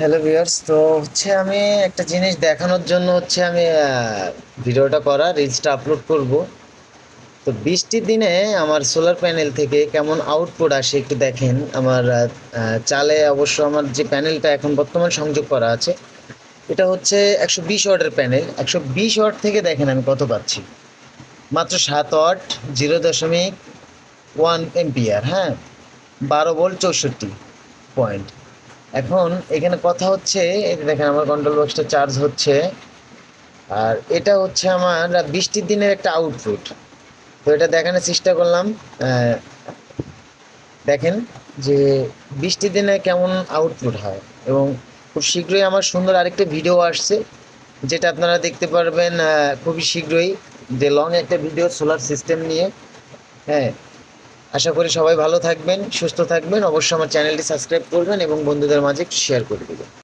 Hello viewers তো হচ্ছে আমি একটা জিনিস দেখানোর জন্য হচ্ছে আমি ভিডিওটা করা রিলসটা আপলোড করব। তো বৃষ্টির দিনে আমার সোলার প্যানেল থেকে কেমন আউটপুট আসে একটু দেখেন। আমার চালে অবশ্য আমার যে প্যানেলটা এখন বর্তমান সংযোগ করা আছে, এটা হচ্ছে একশো বিশ ওয়াটের প্যানেল একশো বিশ ওয়াট থেকে দেখেন আমি কত পাচ্ছি। মাত্র সাত ওয়াট জিরো দশমিক ওয়ান এমপিআর হ্যাঁ? বারো ভোল্ট চৌষট্টি পয়েন্ট এখন এখানে কথা হচ্ছে যে দেখেন আমার কন্ট্রোল বক্সটা চার্জ হচ্ছে, আর এটা হচ্ছে আমার বৃষ্টির দিনের একটা আউটপুট তো এটা দেখানোর চেষ্টা করলাম দেখেন যে বৃষ্টির দিনে কেমন আউটপুট হয়, এবং খুব শীঘ্রই আমার সুন্দর আরেকটা ভিডিও আসছে, যেটা আপনারা দেখতে পারবেন খুবই শীঘ্রই, যে লং একটা ভিডিও সোলার সিস্টেম নিয়ে হ্যাঁ আশা করি সবাই ভালো থাকবেন, সুস্থ থাকবেন। অবশ্যই আমার চ্যানেলটি সাবস্ক্রাইব করবেন এবং বন্ধুদের মাঝে শেয়ার করে দেবেন।